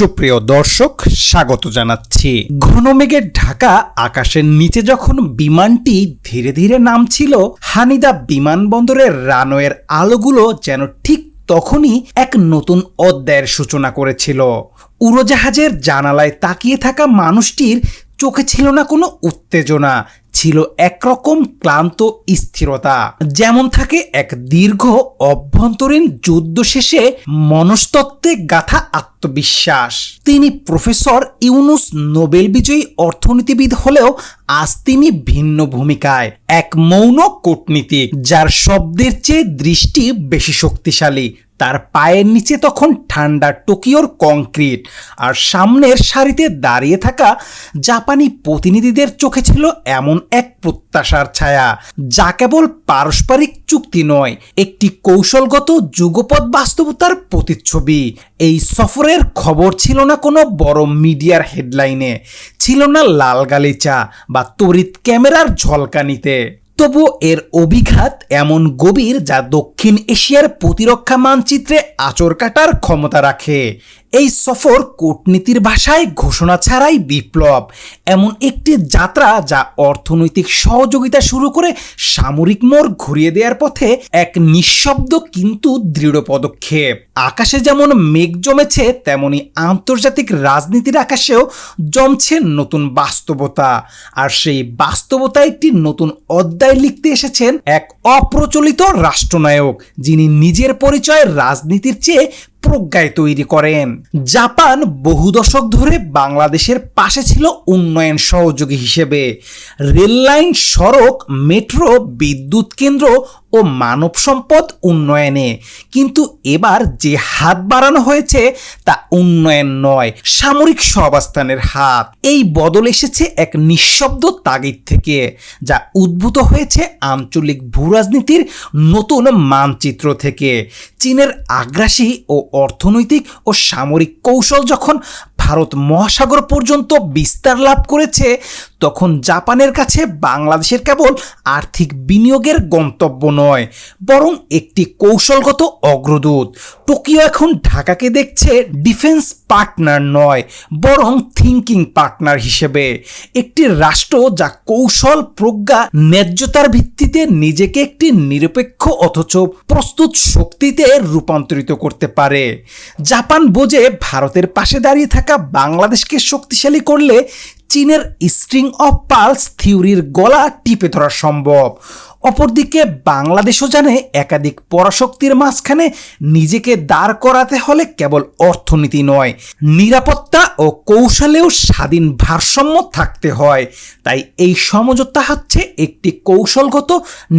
সুপ্রিয় দর্শক, স্বাগত জানাচ্ছি। ঘন মেঘের ঢাকা আকাশের নিচে যখন বিমানটি ধীরে ধীরে নামছিল, হানিদা বিমানবন্দরের রানওয়ের আলোগুলো যেন ঠিক তখনই এক নতুন অধ্যায়ের সূচনা করেছিল। উড়োজাহাজের জানালায় তাকিয়ে থাকা মানুষটির চোখে ছিল না কোনো উত্তেজনা ছিল একরকম ক্লান্ত স্থিরতা। যেমন থাকে এক দীর্ঘ অভ্যন্তরীণ যুদ্ধ শেষে মনস্তত্ত্বে গাথা আত্মবিশ্বাস। তিনি প্রফেসর ইউনুস নোবেল বিজয়ী অর্থনীতিবিদ হলেও আজ তিনি ভিন্ন ভূমিকায়, এক মৌন কূটনীতিক, যার শব্দের চেয়ে দৃষ্টি বেশি শক্তিশালী। তার পায়ের নিচে তখন ঠান্ডা টোকিওর কংক্রিট আর সামনের সারিতে দাঁড়িয়ে থাকা জাপানি প্রতিনিধিদের চোখে ছিল এমন এক প্রত্যাশার ছায়া, যা কেবল পারস্পরিক চুক্তি নয়, একটি কৌশলগত যুগপৎ বাস্তবতার প্রতিচ্ছবি। এই সফরের খবর ছিল না কোনো বড় মিডিয়ার হেডলাইনে, ছিল না লাল গালিচা বা তড়িৎ ক্যামেরার ঝলকানিতে। তবু এর অভিঘাত এমন গভীর যা দক্ষিণ এশিয়ার প্রতিরক্ষা মানচিত্রে আচর কাটার ক্ষমতা রাখে। এই সফর কূটনীতির ভাষায় ঘোষণা ছাড়াই বিপ্লব। এমন একটি যাত্রা যা অর্থনৈতিক সহযোগিতা শুরু করে সামরিক মোড় ঘুরিয়ে দেওয়ার পথে এক নিঃশব্দ কিন্তু দৃঢ় পদক্ষেপ। আকাশে যেমন মেঘ জমেছে, তেমনি আন্তর্জাতিক রাজনীতির আকাশেও জমছে নতুন বাস্তবতা। আর সেই বাস্তবতা একটি নতুন অধ্যায় লিখতে এসেছেন এক অপ্রচলিত রাষ্ট্রনায়ক, যিনি নিজের পরিচয় রাজনীতির চেয়ে প্রজ্ঞায় তৈরি করেন। জাপান বহু দশক ধরে বাংলাদেশের পাশে ছিল উন্নয়ন সহযোগী হিসেবে। রেললাইন সড়ক, মেট্রো, বিদ্যুৎ কেন্দ্র ও মানব সম্পদ উন্নয়নে। কিন্তু এবার যে হাত বাড়ানো হয়েছে, তা উন্নয়ন নয়, সামরিক সহাবস্থানের হাত। এই বদল এসেছে এক নিঃশব্দ তাগিদ থেকে, যা উদ্ভূত হয়েছে আঞ্চলিক ভূরাজনীতির নতুন মানচিত্র থেকে। চীনের আগ্রাসী ও অর্থনৈতিক ও সামরিক কৌশল যখন ভারত মহাসাগর পর্যন্ত বিস্তার লাভ করেছে তখন জাপানের কাছে বাংলাদেশের কেবল আর্থিক বিনিয়োগের গন্তব্য নয়, বরং একটি কৌশলগত অগ্রদূত। টোকিও এখন ঢাকাকে দেখছে ডিফেন্স পার্টনার নয়, বরং থিঙ্কিং পার্টনার হিসেবে। একটি রাষ্ট্র যা কৌশল, প্রজ্ঞা, ন্যায্যতার ভিত্তিতে নিজেকে একটি নিরপেক্ষ অথচ প্রস্তুত শক্তিতে রূপান্তরিত করতে পারে। জাপান বোঝে ভারতের পাশে দাঁড়িয়ে থাকা বাংলাদেশকে শক্তিশালী করলে চীনের স্ট্রিং অফ পালস থিওরির গলা টিপে ধরা সম্ভব। অপরদিকে বাংলাদেশও জানে একাধিক পরাশক্তির মাঝখানে নিজেকে দাঁড় করাতে হলে কেবল অর্থনীতি নয়, নিরাপত্তা ও কৌশলেও স্বাধীন ভারসাম্য থাকতে হয়। তাই এই সমঝোতা হচ্ছে একটি কৌশলগত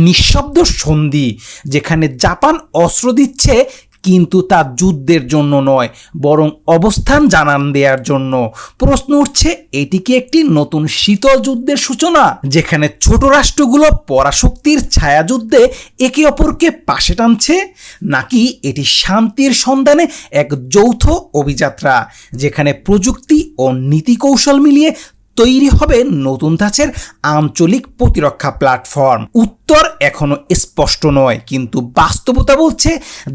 নিঃশব্দ সন্ধি, যেখানে জাপান অস্ত্র দিচ্ছে কিন্তু তা যুদ্ধের জন্য নয়, বরং অবস্থান জানান দেওয়ার জন্য। প্রশ্ন উঠছে, এটি কি একটি নতুন শীতল যুদ্ধের সূচনা, যেখানে ছোট রাষ্ট্রগুলো পরাশক্তির ছায়াযুদ্ধে একে অপরকে পাশে টানছে? নাকি এটি শান্তির সন্ধানে এক যৌথ অভিযাত্রা, যেখানে প্রযুক্তি ও নীতি কৌশল মিলিয়ে তৈরি হবে নতুন ধাঁচের আঞ্চলিক প্রতিরক্ষা প্ল্যাটফর্ম। উত্তর এখনও স্পষ্ট নয়, কিন্তু বাস্তবতা বলছে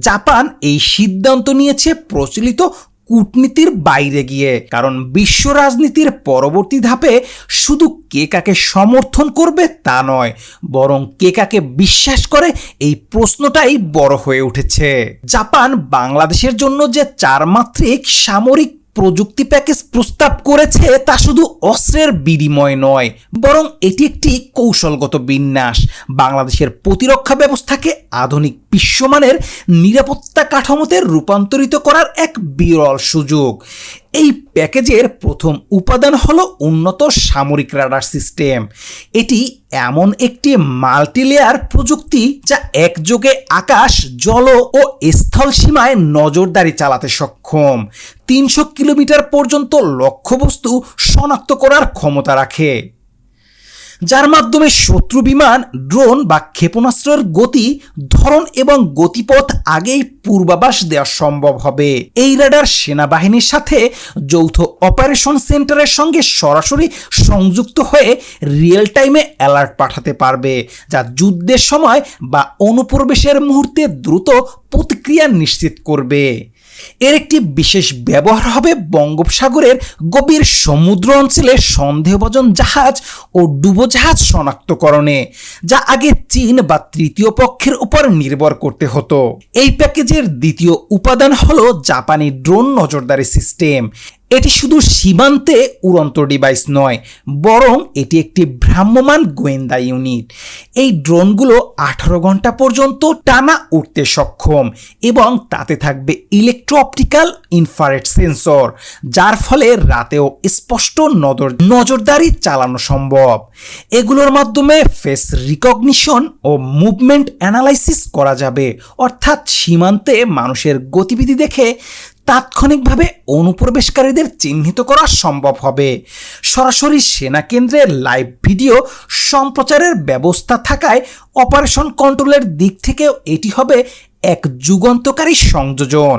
জাপান এই সিদ্ধান্ত নিয়েছে প্রচলিত কূটনীতির বাইরে গিয়ে। কারণ বিশ্ব রাজনীতির পরবর্তী ধাপে শুধু কে কাকে সমর্থন করবে তা নয়, বরং কে কাকে বিশ্বাস করে এই প্রশ্নটাই বড় হয়ে উঠেছে। জাপান বাংলাদেশের জন্য যে চারমাত্রিক সামরিক প্রযুক্তি প্যাকেজ প্রস্তাব করেছে তা শুধু অস্ত্রের বিনিময় নয়, বরং এটি একটি কৌশলগত বিন্যাস। বাংলাদেশের প্রতিরক্ষা ব্যবস্থাকে আধুনিক বিশ্বমানের নিরাপত্তা কাঠামোতে রূপান্তরিত করার এক বিরল সুযোগ। এই প্যাকেজের প্রথম উপাদান হলো উন্নত সামরিক রাডার সিস্টেম। এটি এমন একটি মাল্টিলেয়ার প্রযুক্তি যা একযোগে আকাশ, জল ও স্থল সীমায় নজরদারি চালাতে সক্ষম। তিনশো কিলোমিটার পর্যন্ত লক্ষ্যবস্তু শনাক্ত করার ক্ষমতা রাখে। যার মাধ্যমে শত্রু বিমান, ড্রোন বা ক্ষেপণাস্ত্রের গতি, ধরন এবং গতিপথ আগেই পূর্বাভাস দেওয়া সম্ভব হবে। এই রেডার সেনাবাহিনীর সাথে যৌথ অপারেশন সেন্টারের সঙ্গে সরাসরি সংযুক্ত হয়ে রিয়েল টাইমে অ্যালার্ট পাঠাতে পারবে, যা যুদ্ধের সময় বা অনুপ্রবেশের মুহূর্তে দ্রুত প্রতিক্রিয়া নিশ্চিত করবে। এর একটি বিশেষ ব্যবহার হবে বঙ্গোপসাগরের গভীর সমুদ্র অঞ্চলে সন্দেহভাজন জাহাজ ও ডুবোজাহাজ শনাক্তকরণে, যা আগে চীন বা তৃতীয় পক্ষের উপর নির্ভর করতে হতো। এই প্যাকেজের দ্বিতীয় উপাদান হল জাপানি ড্রোন নজরদারি সিস্টেম। এটি শুধু সীমান্তে উড়ন্ত ডিভাইস নয়, বরং এটি একটি ভ্রাম্যমান গোয়েন্দা ইউনিট এই ড্রোনগুলো আঠারো ঘণ্টা পর্যন্ত টানা উঠতে সক্ষম এবং তাতে থাকবে ইলেকট্রো অপটিক্যাল ইনফারেট সেন্সর যার ফলে রাতেও স্পষ্ট নজর নজরদারি চালানো সম্ভব। এগুলোর মাধ্যমে ফেস রিকগনিশন ও মুভমেন্ট অ্যানালাইসিস করা যাবে, অর্থাৎ সীমান্তে মানুষের গতিবিধি দেখে তাৎক্ষণিকভাবে অনুপ্রবেশকারীদের চিহ্নিত করা সম্ভব হবে। সরাসরি সেনা কেন্দ্রের লাইভ ভিডিও সম্প্রচারের ব্যবস্থা থাকায় অপারেশন কন্ট্রোলের দিক থেকেও এটি হবে এক যুগান্তকারী সংযোজন।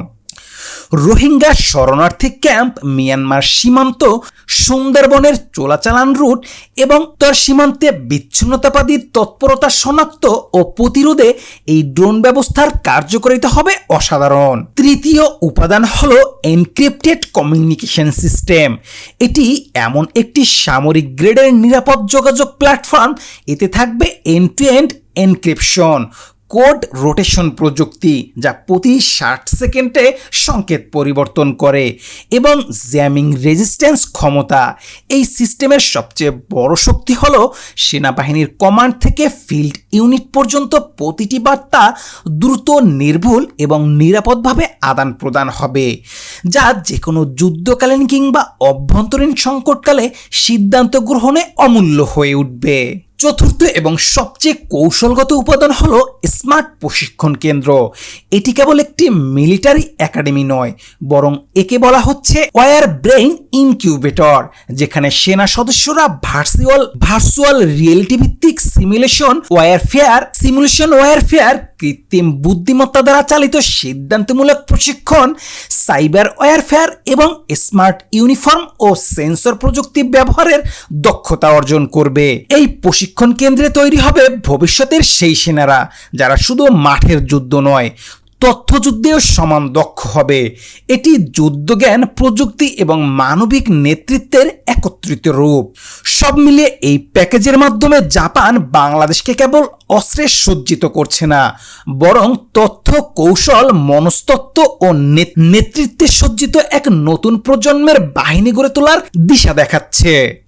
রোহিঙ্গা শরণার্থী ক্যাম্প মিয়ানমার সীমান্ত, সুন্দরবনের চোলাচালান রুট এবং তার সীমান্তে বিচ্ছিন্নতাবাদীর তৎপরতা শনাক্ত ও প্রতিরোধে এই ড্রোন ব্যবস্থার কার্যকারিতা হবে অসাধারণ। তৃতীয় উপাদান হল এনক্রিপ্টেড কমিউনিকেশন সিস্টেম। এটি এমন একটি সামরিক গ্রেডের নিরাপদ যোগাযোগ প্ল্যাটফর্ম। এতে থাকবে end end encryption code rotation প্রযুক্তি যা প্রতি ষাট সেকেন্ডে সংকেত পরিবর্তন করে এবং জ্যামিং রেজিস্ট্যান্স ক্ষমতা। এই সিস্টেমের সবচেয়ে বড় শক্তি হল সেনাবাহিনীর কমান্ড থেকে ফিল্ড ইউনিট পর্যন্ত প্রতিটি বার্তা দ্রুত, নির্ভুল এবং নিরাপদভাবে আদান প্রদান হবে, যা যে কোনো যুদ্ধকালীন কিংবা অভ্যন্তরীণ সংকটকালে সিদ্ধান্ত গ্রহণে অমূল্য হয়ে উঠবে। চতুর্থ এবং সবচেয়ে কৌশলগত উপাদান হল স্মার্ট প্রশিক্ষণ কেন্দ্র। এটি কেবল একটি মিলিটারি একাডেমি নয়, বরং একে বলা হচ্ছে ওয়ার ব্রেইন ইনকিউবেটর, যেখানে সেনা সদস্যরা ভার্চুয়াল ভার্চুয়াল রিয়েলিটি ভিত্তিক সিমুলেশন ওয়ারফেয়ার সিমুলেশন ওয়ারফেয়ার কৃত্রিম বুদ্ধিমত্তা দ্বারা চালিত সিদ্ধান্তমূলক প্রশিক্ষণ, সাইবার ওয়ারফেয়ার এবং স্মার্ট ইউনিফর্ম ও সেন্সর প্রযুক্তি ব্যবহারের দক্ষতা অর্জন করবে। এই প্রশিক্ষণ কেন্দ্রে তৈরি হবে ভবিষ্যতের সেই সেনারা, যারা শুধু মাঠের যুদ্ধ নয় তথ্যযুদ্ধেও সমান দক্ষ হবে। এটি যুদ্ধজ্ঞান, প্রযুক্তি এবং মানবিক নেতৃত্বের একত্রিত রূপ। সব মিলিয়ে এই প্যাকেজের মাধ্যমে জাপান বাংলাদেশকে কেবল অস্ত্রে সজ্জিত করছে না, বরং তথ্য, কৌশল, মনস্তত্ত্ব ও নেতৃত্বে সজ্জিত এক নতুন প্রজন্মের বাহিনী গড়ে তোলার দিশা দেখাচ্ছে।